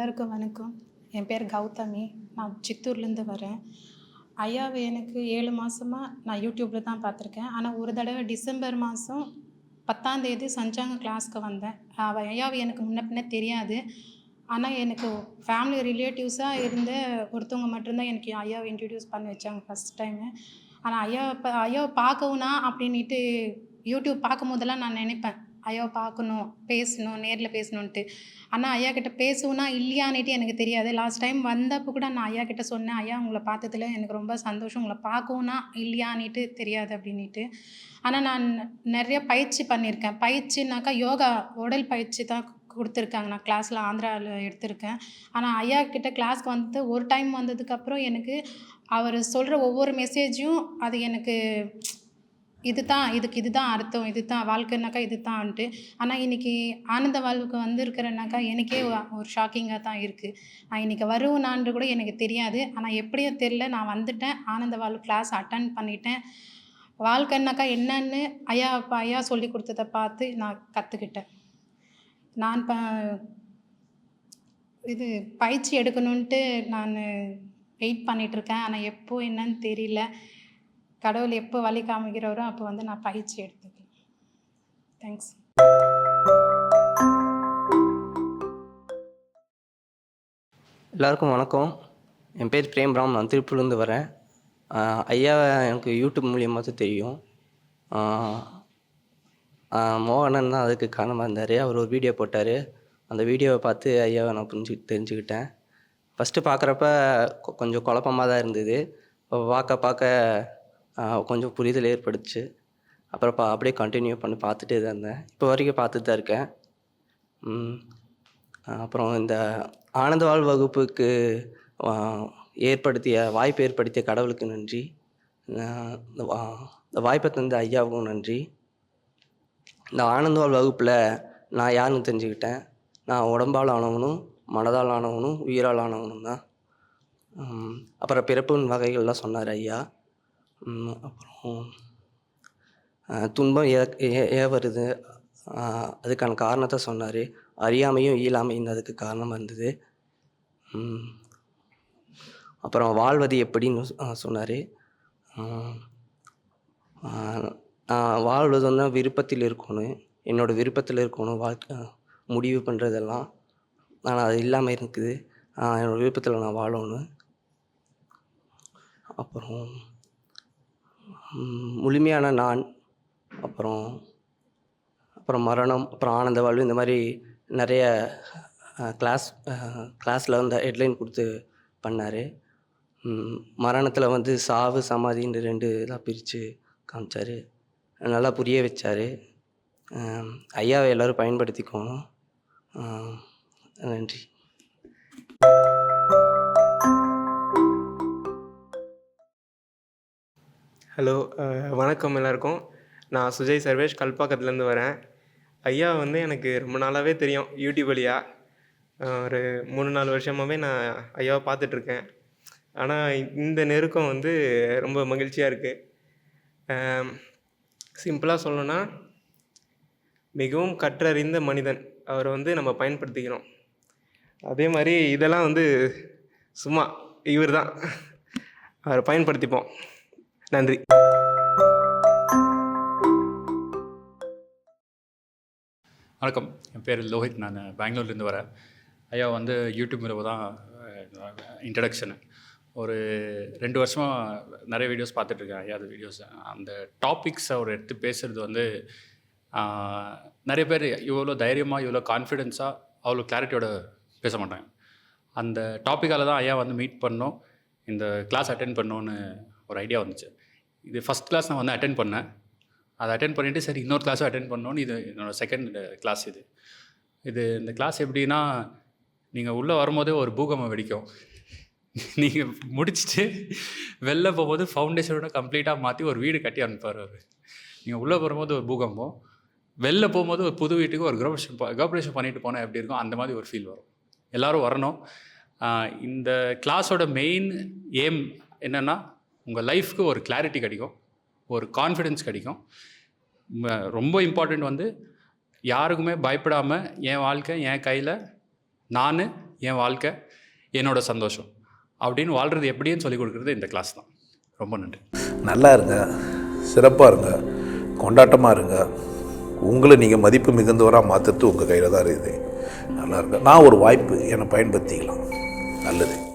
எல்லாருக்கும் வணக்கம். என் பேர் கௌதமி. நான் சித்தூர்லேருந்து வரேன். ஐயாவை எனக்கு ஏழு மாதமா நான் யூடியூப்பில் தான் பார்த்துருக்கேன். ஆனால் ஒரு தடவை டிசம்பர் மாதம் பத்தாந்தேதி சஞ்சாங்க கிளாஸ்க்கு வந்தேன். அவள் ஐயாவை எனக்கு முன்ன பின்ன தெரியாது. ஆனால் எனக்கு ஃபேமிலி ரிலேட்டிவ்ஸாக இருந்த ஒருத்தவங்க மட்டும்தான் எனக்கு ஐயாவை இன்ட்ரடியூஸ் பண்ணி வச்சாங்க ஃபஸ்ட் டைமு ஆனால் ஐயா இப்போ ஐயாவை பார்க்கவுனா அப்படின்ட்டு யூடியூப் பார்க்கும் போதெல்லாம் நான் நினைப்பேன். ஐயா பார்க்கணும் பேசணும் நேரில் பேசணுன்ட்டு ஆனால் ஐயா கிட்ட பேசுவோன்னா இல்லையான்னுட்டு எனக்கு தெரியாது. லாஸ்ட் டைம் வந்தப்போ கூட நான் ஐயா கிட்ட சொன்னேன் ஐயா உங்களை பார்த்ததுல எனக்கு ரொம்ப சந்தோஷம். உங்களை பார்க்கவுனா இல்லையான்னுட்டு தெரியாது அப்படின்ட்டு ஆனால் நான் நிறைய பயிற்சி பண்ணியிருக்கேன். பயிற்சினாக்கா யோகா உடல் பயிற்சி தான் கொடுத்துருக்காங்க. நான் கிளாஸில் ஆந்திராவில் எடுத்திருக்கேன். ஆனால் ஐயா கிட்ட கிளாஸ்க்கு வந்து ஒரு டைம் வந்ததுக்கப்புறம் எனக்கு அவர் சொல்கிற ஒவ்வொரு மெசேஜும் அது எனக்கு இது தான் இதுக்கு இது தான் அர்த்தம் இது தான் வாழ்க்கைனாக்கா இது தான்ட்டு ஆனால் இன்றைக்கி ஆனந்த வாழ்வுக்கு வந்திருக்கிறேனாக்கா எனக்கே ஒரு ஷாக்கிங்காக தான் இருக்குது நான் இன்றைக்கி வருவேனான்று கூட எனக்கு தெரியாது. ஆனால் எப்படியோ தெரில நான் வந்துட்டேன். ஆனந்த வாழ்வு கிளாஸ் அட்டன் பண்ணிட்டேன். வாழ்க்கைனாக்கா என்னன்னு ஐயா அப்பா ஐயா சொல்லி கொடுத்ததை பார்த்து நான் கற்றுக்கிட்டேன் நான் ப இது பயிற்சி எடுக்கணுன்ட்டு நான் வெயிட் பண்ணிகிட்ருக்கேன் ஆனால் எப்போ என்னன்னு தெரியல. கடவுள் எப்போ வழி காமிக்கிறவரோ அப்போ வந்து நான் பயிற்சி எடுத்துக்கிறேன். தேங்க்ஸ் எல்லாருக்கும் வணக்கம். என் பேர் பிரேம் ராம். நான் திருப்பூர்லேருந்து வரேன். ஐயா எனக்கு யூடியூப் மூலியமாக தான் தெரியும். மோகனன் தான் அதுக்கு காரணமாக இருந்தார். அவர் ஒரு வீடியோ போட்டார். அந்த வீடியோவை பார்த்து ஐயாவை நான் புரிஞ்சு தெரிஞ்சுக்கிட்டேன். ஃபஸ்ட்டு பார்க்குறப்ப கொஞ்சம் குழப்பமாக தான் இருந்தது. இப்போ பார்க்க பார்க்க கொஞ்சம் புரிதல் ஏற்பட்டுச்சு அப்புறம் பா அப்படியே கண்டினியூ பண்ணி பார்த்துட்டே தான் இருந்தேன். இப்போ வரைக்கும் பார்த்துட்டு தான் இருக்கேன். அப்புறம் இந்த ஆனந்தவாழ் வகுப்புக்கு ஏற்படுத்திய வாய்ப்பு ஏற்படுத்திய கடவுளுக்கு நன்றி. இந்த வாய்ப்பை தந்த ஐயாவுக்கும் நன்றி. இந்த ஆனந்தவாழ் வகுப்பில் நான் யாருன்னு தெரிஞ்சுக்கிட்டேன். நான் உடம்பால் ஆனவனும் மனதால் ஆனவனும் உயிரால் ஆனவனும் தான். அப்புறம் பிறப்பின் வகைகள்லாம் சொன்னார் ஐயா. அப்புறம் துன்பம் ஏ ஏ- ஏன் வருது அதுக்கான காரணத்தை சொன்னார். அறியாமையும் இயலாமையும் அதுக்கு காரணமாக இருந்தது அப்புறம் வாழ்வது எப்படின்னு சொன்னார். வாழ்வது வந்து விருப்பத்தில் இருக்கணும். என்னோடய விருப்பத்தில் இருக்கணும். வாழ்க்கை முடிவு பண்ணுறதெல்லாம் ஆனால் அது இல்லாமல் இருக்குது. என்னோடய விருப்பத்தில் நான் வாழணும். அப்புறம் முழுமையான நான் அப்புறம் அப்புறம் மரணம் அப்புறம் ஆனந்த வாழ்வு இந்த மாதிரி நிறைய கிளாஸ் கிளாஸில் வந்து ஹெட்லைன் கொடுத்து பண்ணார். மரணத்தில் வந்து சாவு சமாதின்னு ரெண்டு இதாக பிரித்து காமிச்சார். நல்லா புரிய வச்சார். ஐயாவை எல்லோரும் பயன்படுத்திக்கோணும். நன்றி. ஹலோ uh, வணக்கம் எல்லாருக்கும். நான் சுஜய் சர்வேஷ் கல்பாக்கத்துலேருந்து வரேன். ஐயா வந்து எனக்கு ரொம்ப நாளாகவே தெரியும் யூடியூப் வழியாக ஒரு மூணு நாலு வருஷமாகவே நான் ஐயாவை பார்த்துட்ருக்கேன். ஆனால் இந்த நெருக்கம் வந்து ரொம்ப மகிழ்ச்சியாக இருக்குது சிம்பிளாக சொல்லணுன்னா மிகவும் கற்றறிந்த மனிதன். அவரை வந்து நம்ம பயன்படுத்திக்கணும் அதே மாதிரி இதெல்லாம் வந்து சும்மா இவர் தான் அவரை பயன்படுத்திப்போம். நன்றி. வணக்கம். என் பேர் லோஹித். நான் பெங்களூர்லேருந்து வரேன். ஐயா வந்து யூடியூப் மூலமாக தான் இன்ட்ரடக்ஷனு ஒரு ரெண்டு வருஷமாக நிறைய வீடியோஸ் பார்த்துட்ருக்கேன் ஐயா அது வீடியோஸ் அந்த டாபிக்ஸை அவர் எடுத்து பேசுகிறது வந்து நிறைய பேர் இவ்வளோ தைரியமாக இவ்வளோ கான்ஃபிடென்ஸாக அவ்வளோ கிளாரிட்டியோட பேச மாட்டாங்க. அந்த டாப்பிக்கால் தான் ஐயா வந்து மீட் பண்ணோம். இந்த கிளாஸ் அட்டென்ட் பண்ணோன்னு ஒரு ஐடியா வந்துச்சு. இது ஃபஸ்ட் கிளாஸ் நான் வந்து அட்டென்ட் பண்ணேன். அதை அட்டன் பண்ணிவிட்டு சரி இன்னொரு கிளாஸும் அட்டன் பண்ணோன்னு இது என்னோடய செகண்ட் கிளாஸ் இது. இது இந்த கிளாஸ் எப்படின்னா நீங்கள் உள்ளே வரும்போதே ஒரு பூகம்பம் வெடிக்கும். நீங்கள் முடிச்சுட்டு வெளில போகும்போது ஃபவுண்டேஷனோட கம்ப்ளீட்டாக மாற்றி ஒரு வீடு கட்டி அனுப்பார் அவர். நீங்கள் உள்ளே வரும்போது ஒரு பூகம்பம் வெளில போகும்போது ஒரு புது வீட்டுக்கு ஒரு கிரகபிரேஷன் கிரகபிரேஷன் பண்ணிட்டு போனால் எப்படி இருக்கும்? அந்த மாதிரி ஒரு ஃபீல் வரும். எல்லோரும் வரணும். இந்த கிளாஸோட மெயின் ஏம் என்னென்னா உங்கள் லைஃப்க்கு ஒரு கிளாரிட்டி கிடைக்கும். ஒரு கான்ஃபிடென்ஸ் கிடைக்கும். ரொம்ப இம்பார்ட்டண்ட் வந்து யாருக்குமே பயப்படாமல் என் வாழ்க்கை என் கையில் நான் என் வாழ்க்கை என்னோடய சந்தோஷம் அப்படின்னு வாழ்கிறது எப்படின்னு சொல்லிக் கொடுக்குறது இந்த கிளாஸ் தான். ரொம்ப நன்றி. நல்லா இருங்க. சிறப்பாக இருங்க. கொண்டாட்டமாக இருங்க. உங்களை நீங்கள் மதிப்பு மிகுந்தவராக மாற்றுறது உங்கள் கையில் தான் இருக்குது. நல்லா இருங்க. நான் ஒரு வாய்ப்பு என்னை பயன்படுத்திக்கலாம். நல்லது.